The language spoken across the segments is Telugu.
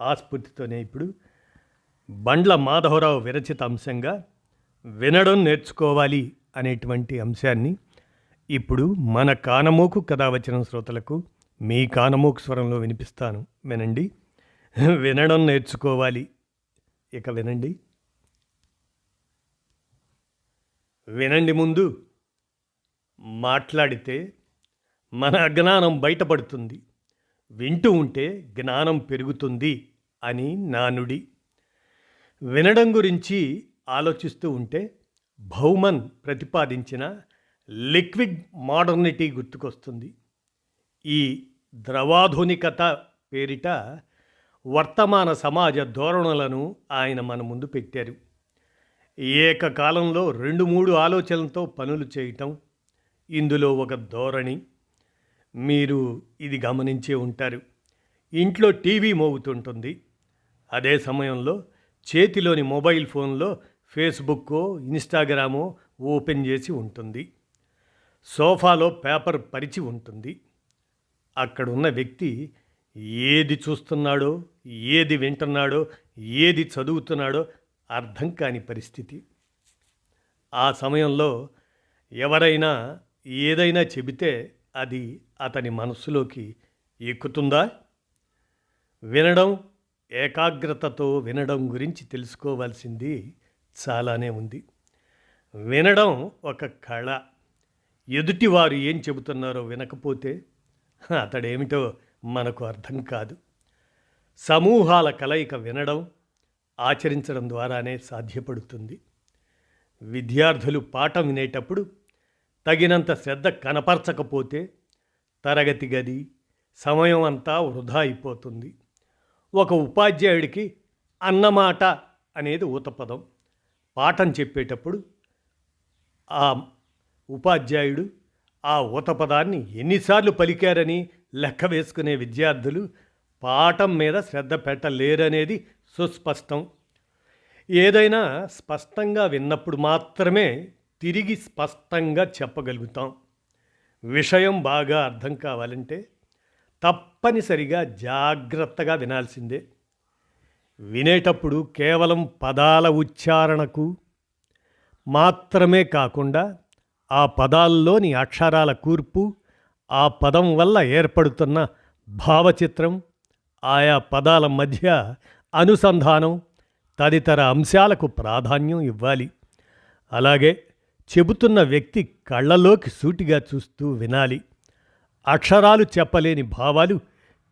ఆస్ఫూర్తితోనే ఇప్పుడు బండ్ల మాధవరావు విరచిత అంశంగా వినడం నేర్చుకోవాలి అనేటువంటి అంశాన్ని ఇప్పుడు మన కానమోకు కథ వచ్చిన శ్రోతలకు మీ కానమోకు స్వరంలో వినిపిస్తాను. వినండి. వినడం నేర్చుకోవాలి. ఇక వినండి. వినండి ముందు. మాట్లాడితే మన అజ్ఞానం బయటపడుతుంది. వింటూ ఉంటే జ్ఞానం పెరుగుతుంది అని నానుడి. వినడం గురించి ఆలోచిస్తూ ఉంటే భౌమన్ ప్రతిపాదించిన లిక్విడ్ మోడర్నిటీ గుర్తుకొస్తుంది. ఈ ద్రవాధునికత పేరిట వర్తమాన సమాజ ధోరణులను ఆయన మన ముందు పెట్టారు. ఏకకాలంలో రెండు మూడు ఆలోచనలతో పనులు చేయటం ఇందులో ఒక ధోరణి. మీరు ఇది గమనించే ఉంటారు. ఇంట్లో టీవీ మోగుతుంటుంది. అదే సమయంలో చేతిలోని మొబైల్ ఫోన్లో ఫేస్బుక్కో ఇన్స్టాగ్రామో ఓపెన్ చేసి ఉంటుంది. సోఫాలో పేపర్ పరిచి ఉంటుంది. అక్కడున్న వ్యక్తి ఏది చూస్తున్నాడో ఏది వింటున్నాడో ఏది చదువుతున్నాడో అర్థం కాని పరిస్థితి. ఆ సమయంలో ఎవరైనా ఏదైనా చెబితే అది అతని మనస్సులోకి ఎక్కుతుందా? వినడం ఏకాగ్రతతో వినడం గురించి తెలుసుకోవాల్సింది చాలానే ఉంది. వినడం ఒక కళ. ఎదుటివారు ఏం చెబుతున్నారో వినకపోతే అతడేమిటో మనకు అర్థం కాదు. సమూహాల కలయిక వినడం ఆచరించడం ద్వారానే సాధ్యపడుతుంది. విద్యార్థులు పాఠం వినేటప్పుడు తగినంత శ్రద్ధ కనపరచకపోతే తరగతి గది సమయం అంతా వృధా అయిపోతుంది. ఒక ఉపాధ్యాయుడికి అన్నమాట అనేది ఊతపదం. పాఠం చెప్పేటప్పుడు ఆ ఉపాధ్యాయుడు ఆ ఊతపదాన్ని ఎన్నిసార్లు పలికారని లెక్క వేసుకునే విద్యార్థులు పాఠం మీద శ్రద్ధ పెట్టలేరనేది సుస్పష్టం. ఏదైనా స్పష్టంగా విన్నప్పుడు మాత్రమే తిరిగి స్పష్టంగా చెప్పగలుగుతాం. విషయం బాగా అర్థం కావాలంటే తప్పనిసరిగా జాగ్రత్తగా వినాల్సిందే. వినేటప్పుడు కేవలం పదాల ఉచ్చారణకు మాత్రమే కాకుండా ఆ పదాల్లోని అక్షరాల కూర్పు ఆ పదం వల్ల ఏర్పడుతున్న భావచిత్రం ఆయా పదాల మధ్య అనుసంధానం తదితర అంశాలకు ప్రాధాన్యం ఇవ్వాలి. అలాగే చెబుతున్న వ్యక్తి కళ్ళలోకి సూటిగా చూస్తూ వినాలి. అక్షరాలు చెప్పలేని భావాలు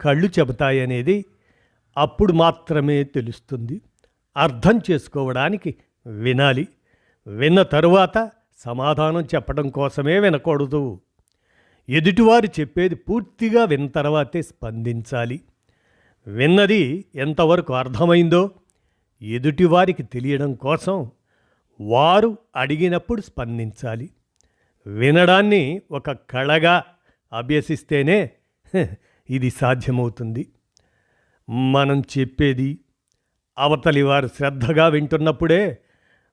కళ్ళు చెబుతాయనేది అప్పుడు మాత్రమే తెలుస్తుంది. అర్థం చేసుకోవడానికి వినాలి. విన్న తరువాత సమాధానం చెప్పడం కోసమే వినకూడదు. ఎదుటివారు చెప్పేది పూర్తిగా విన్న తర్వాతే స్పందించాలి. విన్నది ఎంతవరకు అర్థమైందో ఎదుటివారికి తెలియడం కోసం వారు అడిగినప్పుడు స్పందించాలి. వినడాన్ని ఒక కళగా అభ్యసిస్తేనే హ, ఇది సాధ్యమవుతుంది. మనం చెప్పేది అవతలి వారు శ్రద్ధగా వింటున్నప్పుడే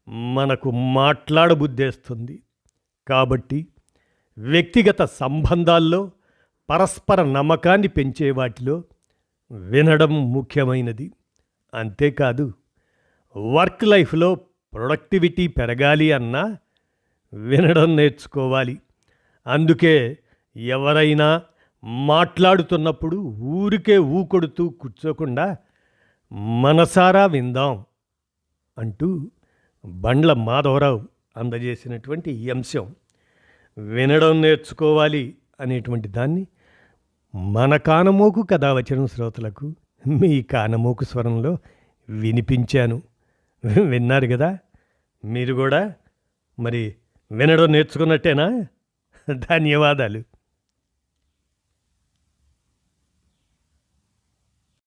మనకు మాట్లాడబుద్ధేస్తుంది. కాబట్టి వ్యక్తిగత సంబంధాల్లో పరస్పర నమ్మకాన్ని పెంచే వాటిలో వినడం ముఖ్యమైనది. అంతేకాదు వర్క్ లైఫ్లో ప్రొడక్టివిటీ పెరగాలి అన్నా వినడం నేర్చుకోవాలి. అందుకే ఎవరైనా మాట్లాడుతున్నప్పుడు ఊరికే ఊకొడుతూ కూర్చోకుండా మనసారా విందాం అంటూ బండ్ల మాధవరావు అందజేసినటువంటి ఈ అంశం. వినడం నేర్చుకోవాలి అనేటువంటి దాన్ని మన కానమోకు కథా వచ్చిన శ్రోతలకు మీ కానమోకు స్వరంలో వినిపించాను. విన్నారు కదా? మీరు కూడా మరి వినడం నేర్చుకున్నట్టేనా? ధన్యవాదాలు.